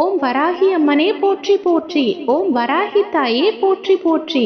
ஓம் வராகி அம்மனே போற்றி போற்றி ஓம் வராகி தாயே போற்றி போற்றி.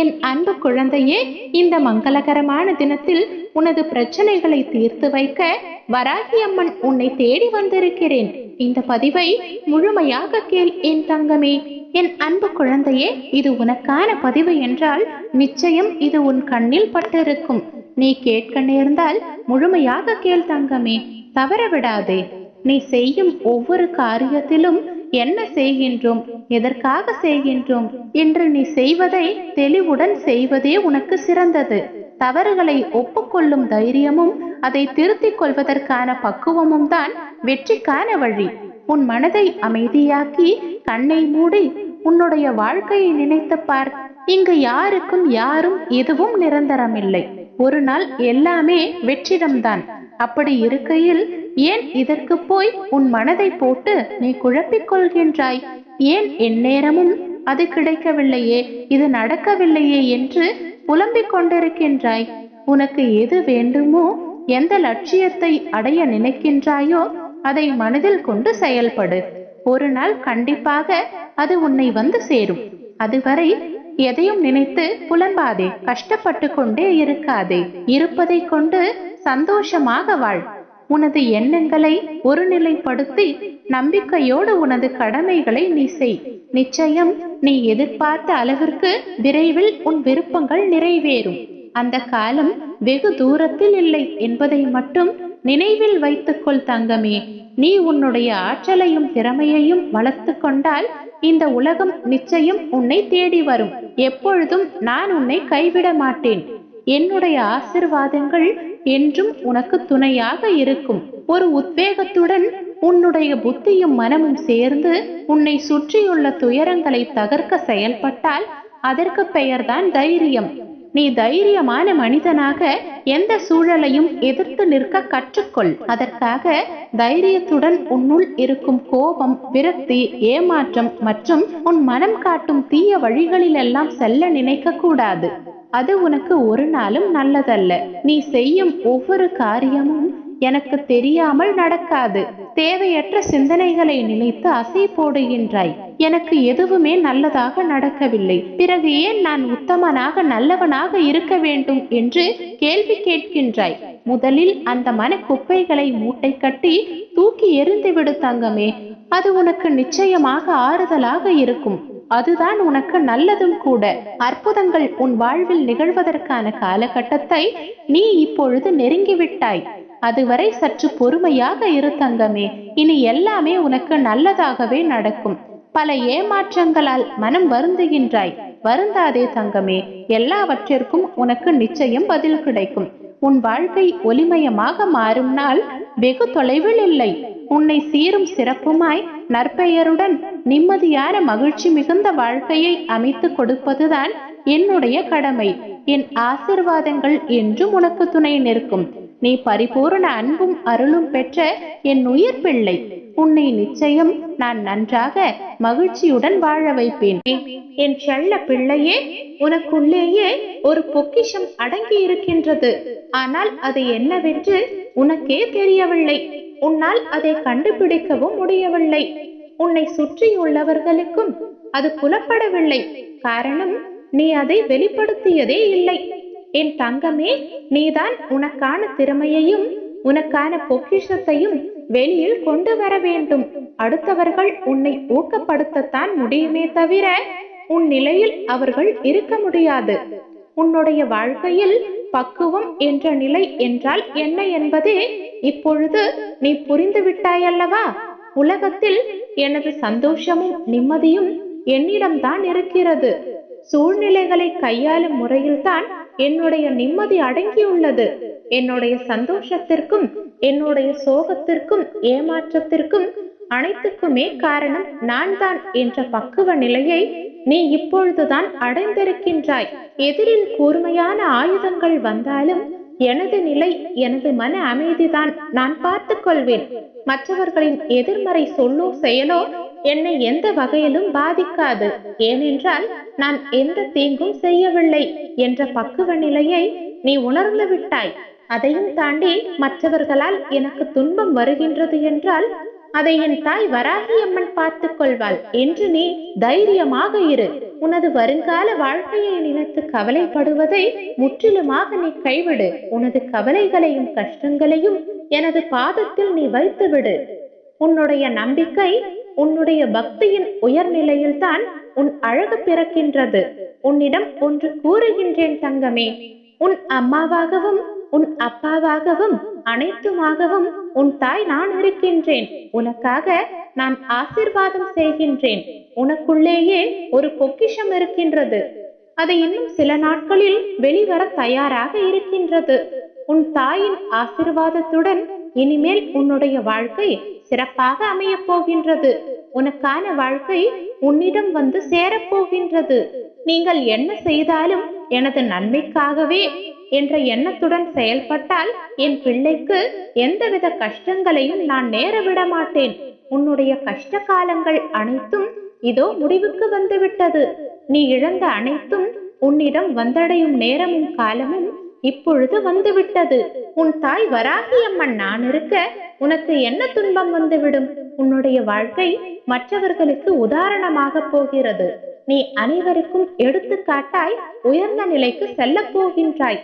என் அன்பு குழந்தையே இந்த மங்களகரமான தினத்தில் உனது பிரச்சனைகளை தீர்த்து வைக்க வராகி அம்மன் உன்னை தேடி வந்திருக்கிறேன். இந்த பதிவை முழுமையாக கேள் என் தங்கமே. என் அன்பு குழந்தையே இது உனக்கான பதிவு என்றால் நிச்சயம் இது உன் கண்ணில் பட்டிருக்கும். நீ கேட்க நேர்ந்தால் முழுமையாக கேள் தங்கமே. தவற விடாதே. நீ செய்யும் ஒவ்வொரு காரியத்திலும் என்ன செய்கின்றோம்? எதற்காக செய்கின்றோம்? என்று நீ செய்வதை தெளிவுடன் செய்வதே உனக்கு சிறந்தது. தவறுகளை ஒப்புக்கொள்ளும் தைரியமும் அதை திருத்திக் கொள்வதற்கான பக்குவமும் தான் வெற்றிக்கான வழி. உன் மனதை அமைதியாக்கி கண்ணை மூடி உன்னுடைய வாழ்க்கையை நினைத்து பார். இங்கு யாருக்கும் யாரும் எதுவும் நிரந்தரமில்லை. ஒரு நாள் எல்லாமே வெற்றிடம்தான். அப்படி இருக்கையில் ஏன் இதற்கு போய் உன் மனதை போட்டு நீ குழப்பிக் கொள்கின்றாய் ஏன் எந்நேரமும் அது கிடைக்கவில்லையே இது நடக்கவில்லையே என்று புலம்பிக் கொண்டிருக்கின்றாய்? உனக்கு எது வேண்டுமோ எந்த லட்சியத்தை அடைய நினைக்கின்றாயோ அதை மனதில் கொண்டு செயல்படு. ஒரு நாள் கண்டிப்பாக அது உன்னை வந்து சேரும். அதுவரை எதையும் நினைத்து புலம்பாதே கஷ்டப்பட்டு கொண்டே இருக்காதே. இருப்பதை கொண்டு சந்தோஷமாக வாழ். உனது எண்ணங்களை ஒருநிலைப்படுத்தி நம்பிக்கையோடு உனது கடமைகளை நீ செய். நிச்சயம் நீ எதிர்பார்த்த அளவிற்கு விரைவில் உன் விருப்பங்கள் நிறைவேறும். அந்த காலம் வெகு தூரத்தில் இல்லை என்பதை மட்டும் நினைவில் வைத்துக்கொள் தங்கமே. நீ உன்னுடைய ஆற்றலையும் திறமையையும் வளர்த்து கொண்டால் இந்த உலகம் நிச்சயம் உன்னை தேடி வரும். எப்பொழுதும் நான் உன்னை கைவிட மாட்டேன். என்னுடைய ஆசிர்வாதங்கள் என்றும் உனக்கு துணையாக இருக்கும். ஒரு உத்வேகத்துடன் உன்னுடைய புத்தியும் மனமும் சேர்ந்து உன்னை சுற்றியுள்ள துயரங்களை தகர்க்க செயல்பட்டால் அதற்கு பெயர்தான் தைரியம். நீ தைரியமான மனிதனாக எந்த சூழலையும் எதிர்த்து நிற்க கற்றுக்கொள். அதற்காக தைரியத்துடன் உன்னுள் இருக்கும் கோபம் விரக்தி ஏமாற்றம் மற்றும் உன் மனம் காட்டும் தீய வழிகளிலெல்லாம் செல்ல நினைக்க கூடாது அது உனக்கு ஒரு நாளும் நல்லதல்ல. நீ செய்யும் ஒவ்வொரு காரியமும் எனக்கு தெரியாமல் நடக்காது. தேவையற்ற சிந்தனைகளை நினைத்து அசை போடுகின்றாய். எனக்கு எதுவுமே நல்லதாக நடக்கவில்லை. பிறகு ஏன் நான் உத்தமனாக நல்லவனாக இருக்க வேண்டும் என்று கேள்வி கேட்கின்றாய். முதலில் அந்த மன குப்பைகளை மூட்டை கட்டி தூக்கி எறிந்துவிடு தங்கமே. அது உனக்கு நிச்சயமாக ஆறுதலாக இருக்கும். அதுதான் உனக்கு நல்லதும் கூட. அற்புதங்கள் உன் வாழ்வில் நிகழ்வதற்கான காலகட்டத்தை நீ இப்பொழுது நெருங்கிவிட்டாய். அதுவரை சற்று பொறுமையாக இரு தங்கமே. இனி எல்லாமே உனக்கு நல்லதாகவே நடக்கும். பல ஏமாற்றங்களால் மனம் வருந்துகின்றாய். வருந்தாதே தங்கமே. எல்லாவற்றிற்கும் உனக்கு நிச்சயம் பதில் கிடைக்கும். உன் வாழ்க்கை ஒளிமயமாக மாறும் நாள் வெகு தொலைவில் இல்லை. உன்னை சீரும் சிறப்புமாய் நற்பெயருடன் நிம்மதியான மகிழ்ச்சி மிகுந்த வாழ்க்கையை அமைத்து கொடுப்பதுதான் என்னுடைய கடமை. என் ஆசிர்வாதங்கள் என்றும் உனக்கு துணை நிற்கும். நீ பரிபூரண அன்பும் அருளும் பெற்ற என் உயிர் பிள்ளை. உன்னை நிச்சயம் நான் நன்றாக மகிழ்ச்சியுடன் வாழ வைப்பேன். என் செல்ல பிள்ளையே உனக்குள்ளேயே ஒரு பொக்கிஷம் அடங்கி இருக்கின்றது ஆனால் அது என்னவென்று உனக்கே தெரியவில்லை. உன்னால் அதை கண்டுபிடிக்கவும் முடியவில்லை. உன்னை சுற்றியுள்ளவர்களுக்கும் அது புலப்படவில்லை. காரணம் நீ அதை வெளிப்படுத்தியதே இல்லை. என் தங்கமே நீதான் உனக்கான திறமையையும் உனக்கான பொக்கிஷத்தையும் வெளியில் கொண்டு வர வேண்டும். அடுத்தவர்கள் உன்னை ஊக்கப்படுத்தத்தான் முடியுமே தவிர உன் நிலையில் அவர்கள் இருக்க முடியாது. உன்னுடைய வாழ்க்கையில் பக்குவம் என்ற நிலை என்றால் என்ன என்பதே இப்பொழுது நீ புரிந்து விட்டாயல்லவா உலகத்தில் எனது சந்தோஷமும் நிம்மதியும் என்னிடம்தான் இருக்கிறது. சூழ்நிலைகளை கையாளும் முறையில்தான் என்னுடைய நிம்மதி அடங்கியுள்ளது. என்னுடைய சந்தோஷத்திற்கும் என்னுடைய சோகத்திற்கும் ஏமாற்றத்திற்கும் அனைத்துக்குமே காரணம் நான் தான் என்ற பக்குவ நிலையை நீ இப்பொழுதுதான் அடைந்திருக்கின்றாய். எதிரில் கூர்மையான ஆயுதங்கள் வந்தாலும் எனது நிலை எனது மன அமைதிதான் நான் பார்த்துக் கொள்வேன். மற்றவர்களின் எதிர்மறை சொல்லோ செயலோ என்னை எந்த வகையிலும் பாதிக்காது. ஏனென்றால் நான் எந்த தீங்கும் செய்யவில்லை என்ற பக்குவ நிலையை நீ உணர்ந்து விட்டாய். அதையும் தாண்டி மற்றவர்களால் எனக்கு துன்பம் வருகின்றது என்றால் அதை என் தாய் வராகி அம்மன் பார்த்துக் கொள்வாள். என்று நீ தைரியமாக இரு. உனது வருங்கால வாழ்க்கையை நினைத்து கவலைப்படுவதை முற்றிலுமாக நீ கைவிடு. உனது கவலைகளையும் கஷ்டங்களையும் எனது பாதத்தில் நீ வைத்துவிடு. உன்னுடைய நம்பிக்கை உன்னுடைய பக்தியின் உயர்நிலையில்தான் உன் அழகு பிறக்கின்றது. உன்னிடம் ஒன்று கூறுகின்றேன் தங்கமே. உன் அம்மாவாகவும் உன் அப்பாவாகவும் அனைத்துமாகவும் உன் தாய் நான் இருக்கின்றேன். உனக்காக நான் ஆசிர்வாதம் செய்கின்றேன். உனக்குள்ளேயே ஒரு பொக்கிஷம் இருக்கின்றது. அது இன்னும் சில நாட்களில் வெளிவர தயாராக இருக்கின்றது. உன் தாயின் ஆசிர்வாதத்துடன் இனிமேல் உன்னுடைய வாழ்க்கை சிறப்பாக அமையப் போகின்றது. உனக்கான வாழ்க்கை உன்னிடம் வந்து சேரப்போகின்றது நீங்கள் என்ன செய்தாலும் எனது நன்மைக்காகவே என்ற எண்ணத்துடன் செயல்பட்டால் என் பிள்ளைக்கு எந்தவித கஷ்டங்களையும் நான் நேர விட மாட்டேன் உன்னுடைய கஷ்ட காலங்கள் அனைத்தும் இதோ முடிவுக்கு வந்துவிட்டது. நீ இழந்த அனைத்தும் உன்னிடம் வந்தடையும் நேரமும் காலமும் இப்பொழுது வந்துவிட்டது. உன் தாய் வராகி அம்மன் நான் இருக்க உனக்கு என்ன துன்பம் வந்துவிடும்? உன்னுடைய வாழ்க்கை மற்றவர்களுக்கு உதாரணமாக போகிறது. நீ அனைவருக்கும் எடுத்துக்காட்டாய் உயர்ந்த நிலைக்கு செல்ல போகின்றாய்.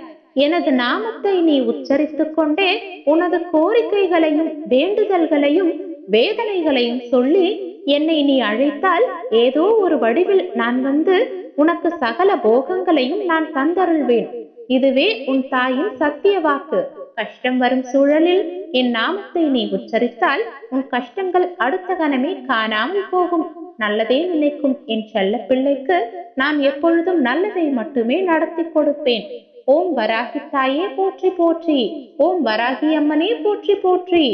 எனது நாமத்தை நீ உச்சரித்துக் கொண்டே உனது கோரிக்கைகளையும் வேண்டுதல்களையும் வேதனைகளையும் சொல்லி என்னை நீ அழைத்தால் ஏதோ ஒரு வடிவில் நான் வந்து உனக்கு சகல போகங்களையும் நான் தந்தருள்வேன். இதுவே உன் தாயின் சத்திய வாக்கு. கஷ்டம் வரும் சூழலில் என் நாமத்தை நீ உச்சரித்தால் உன் கஷ்டங்கள் அடுத்த கணமே காணாமல் போகும். நல்லதே நினைக்கும் என் செல்ல பிள்ளைக்கு நான் எப்பொழுதும் நல்லதை மட்டுமே நடத்தி கொடுப்பேன். ஓம் வராகி தாயே போற்றி போற்றி ஓம் வராகி அம்மனே போற்றி போற்றி.